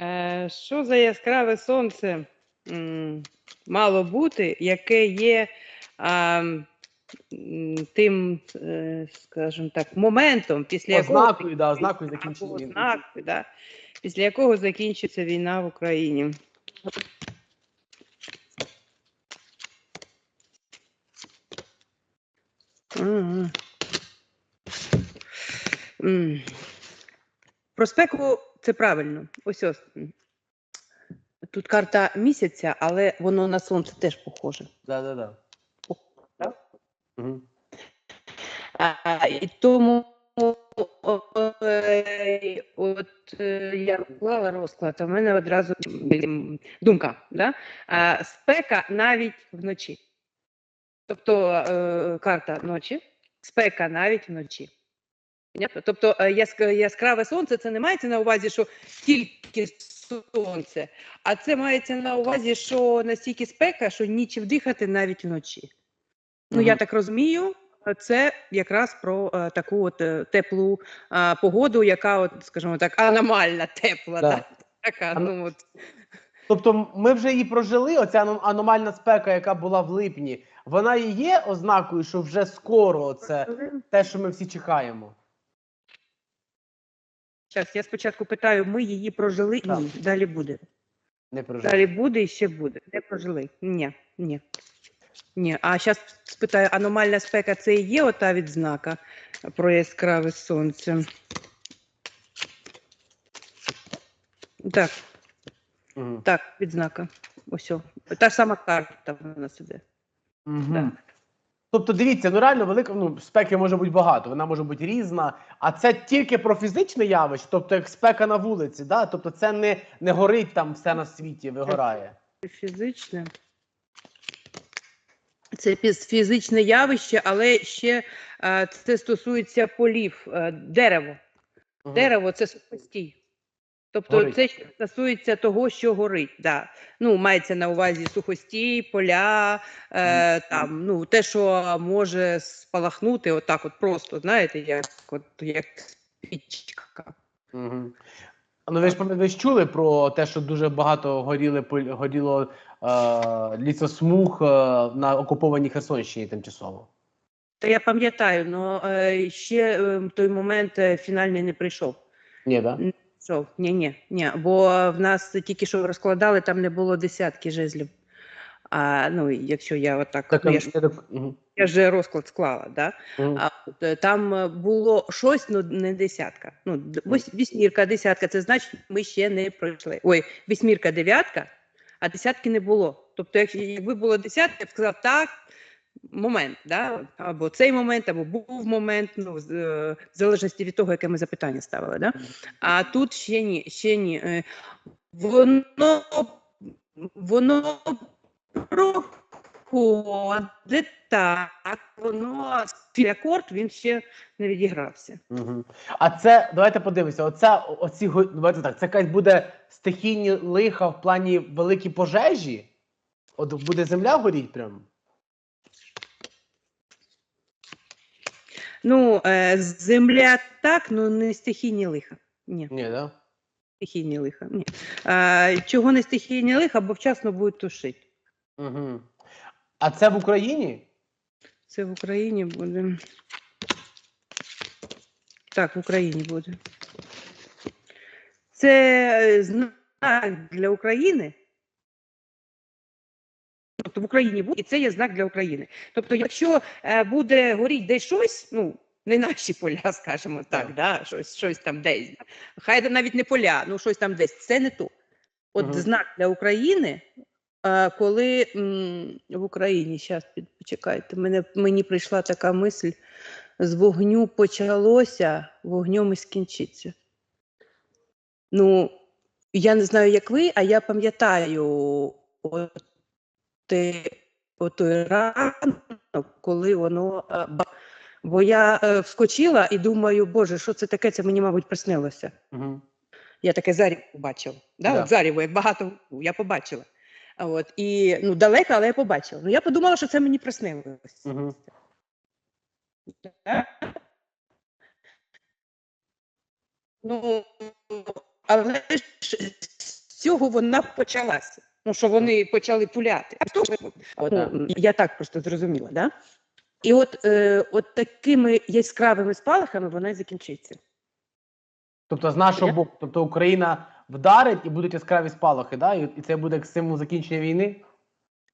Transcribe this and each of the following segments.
Е, Що за яскраве сонце мало бути, яке є а, тим, е, скажімо так, моментом, після якого Ознакою, да, ознакою закінчення. ознакою, да, після якого закінчиться війна в Україні. Мгм. Про спеку це правильно. Ось ось. Тут карта місяця, але воно на сонце теж похоже. Да, да, да. Так? Угу. А, і тому от е, я клала розклад, а в мене одразу думка. Да? А, спека навіть вночі. Тобто е, карта ночі, спека навіть вночі. Понятно? Тобто е, яск- яскраве сонце це не мається на увазі, що тільки сонце, а це мається на увазі, що настільки спека, що нічим дихати навіть вночі. Ну, я так розумію, це якраз про е, таку от е, теплу е, погоду, яка, от, скажімо так, аномальна тепла. Да. Да. Така, Ано- ну, от. Тобто ми вже її прожили, оця аномальна спека, яка була в липні, вона і є ознакою, що вже скоро це те, що ми всі чекаємо. Щас, я спочатку питаю, ми її прожили? Так. Ні, далі буде. Не прожили. Далі буде і ще буде. Не прожили. Ні, ні. Ні. А зараз спитаю, аномальна спека це і є ота відзнака про яскраве сонце. Так, Угу. так, відзнака. Ось. Та ж сама карта в нас іде. Угу. Так. Тобто, дивіться, ну реально велика ну, спеки може бути багато, вона може бути різна. А це тільки про фізичне явище, тобто як спека на вулиці, да? тобто це не, не горить там все на світі, вигорає. Фізичне. Це фізичне явище, але ще е, це стосується полів, е, дерево. Мгм. Дерево це сухостій. Тобто Горить. це стосується того, що горить. Да. Ну, мається на увазі сухостій, поля, е, там, ну, те, що може спалахнути, отак, от просто, знаєте, як, от, як спічка. Угу. Ну, ви ж ви ж чули про те, що дуже багато горіли горіло е, лісосмуг е, на окупованій Херсонщині тимчасово. Та я пам'ятаю, але ще е, той момент е, фінальний не прийшов. Ні, да? Що? Ні, ні, ні. Бо в нас тільки що розкладали, там не було десятки жезлів. А ну, якщо я отак, Так, я, ж, я угу. я ж розклад склала, да? Угу. А е, там е, було щось, ну не десятка. Ну, вісьмірка, десятка, це значить, ми ще не пройшли. Ой, вісьмірка, дев'ятка, а десятки не було. Тобто, якщо якби було десятка, я б сказав, так, момент, да? або цей момент, або був момент, ну, е, в залежності від того, яке ми запитання ставили. Да? А тут ще ні, ще ні. Е, Воно, воно проходить так, воно акорд він ще не відігрався. А це давайте подивимося. Оце оці давайте так. Це якась буде стихійні лиха в плані великі пожежі. От буде земля горіть прям. Ну, е, земля так, ну не стихійні лиха. Ні, Ні, да? стихійні лиха. Ні. Е, чого не стихійні лиха, бо вчасно будуть тушити. Угу. А це в Україні? Це в Україні буде. Так, в Україні буде. Це е, знак для України. Тобто в Україні буде, і це є знак для України. Тобто, якщо е, буде горіти десь щось, ну, не наші поля, скажімо так, да, щось, щось там десь. Хай навіть не поля, ну щось там десь. Це не то. От Мгм. знак для України, е, коли м, в Україні, зараз почекайте, мене, мені прийшла така мисль: з вогню почалося, вогнем і скінчиться. Ну, я не знаю, як ви, а я пам'ятаю те- той ранок, коли воно. е, Бо я е, вскочила і думаю, Боже, що це таке? Це мені, мабуть, приснилося. Угу. Я таке зарів побачила. Да? Да. От заріву, як багато я побачила. От, і ну, далеко, але я побачила. Ну, я подумала, що це мені приснилося. Угу. Да? Ну, але ж цього вона почалася. Ну, що вони почали пуляти. А то, от, ну, я так просто зрозуміла, да? І от, е, от такими яскравими спалахами вона і закінчиться. Тобто з нашого боку, тобто Україна вдарить і будуть яскраві спалахи, да? і, і це буде як символ закінчення війни?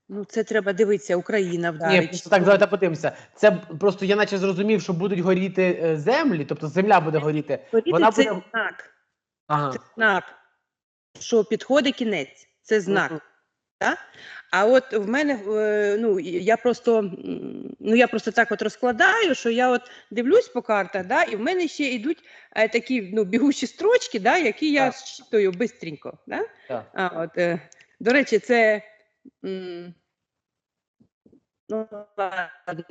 Ну, це треба дивитися, Україна Ні, вдарить. просто так давайте подивимося. Це просто я наче зрозумів, що будуть горіти е, землі, тобто земля буде горіти. Горіти вона це буде- знак. Ага. Це знак, що підходить кінець. Це знак. Да? А от в мене е, ну я просто ну я просто так от розкладаю, що я от дивлюсь по картах, да, і в мене ще йдуть е, такі ну бігучі строчки, да, які я щитую бистренько. Да? А, от, е, до речі, це м, ну, ладно,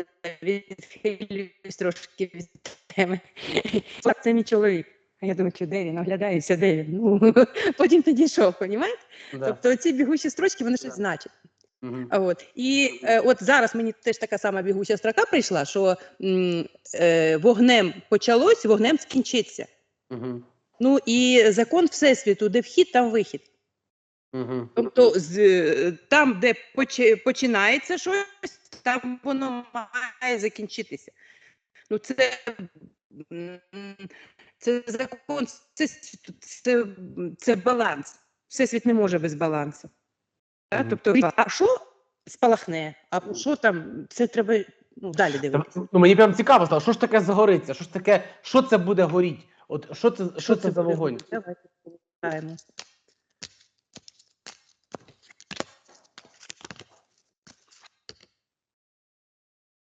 відхилюсь трошки від теми. Це мій чоловік. А я думаю, де він оглядаюся, де він. Ну, потім підійшов, понімаєте? Да. Тобто ці бігучі строчки вони щось Так. значать. А От. І е, от зараз мені теж така сама бігуча строка прийшла, що м, е, вогнем почалось, вогнем скінчиться. Мгм. Ну і закон Всесвіту, де вхід, там вихід. Мгм. Тобто з, там, де почи- починається щось, там воно має закінчитися. Ну, це, це закон, це, це, це баланс. Всесвіт не може без балансу. Так? Тобто, а що спалахне, а що там, це треба ну, далі дивитися. Ну, мені прям цікаво стало, що ж таке загориться? Що ж таке, що це буде горіть? От що це, що це за буде? вогонь? Давайте почитаємо.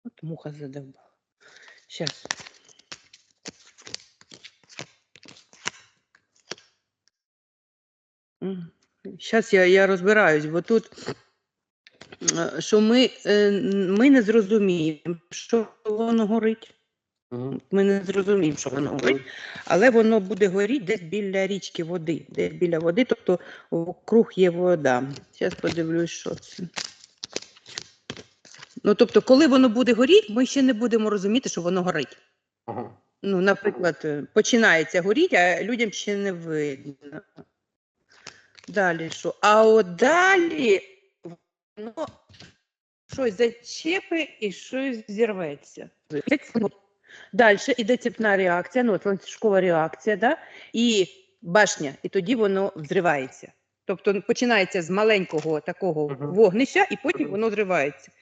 От муха задовбала. Сейчас. Зараз я, я розбираюсь, бо тут е, що ми, е, ми не зрозуміємо, що воно горить. Ми не зрозуміємо, що воно горить, але воно буде горіти десь біля річки води, десь біля води, тобто вокруг є вода. Зараз подивлюсь, що це. Ну, тобто, коли воно буде горіти, ми ще не будемо розуміти, що воно горить. Ага. Ну, наприклад, е, починається горіти, а людям ще не видно. Далі що? А от далі воно щось зачепи і щось зірветься. Далі іде цепна реакція, ну, от ланцюжкова реакція, да? і башня, і тоді воно взривається. Тобто починається з маленького такого вогнища, і потім воно зривається.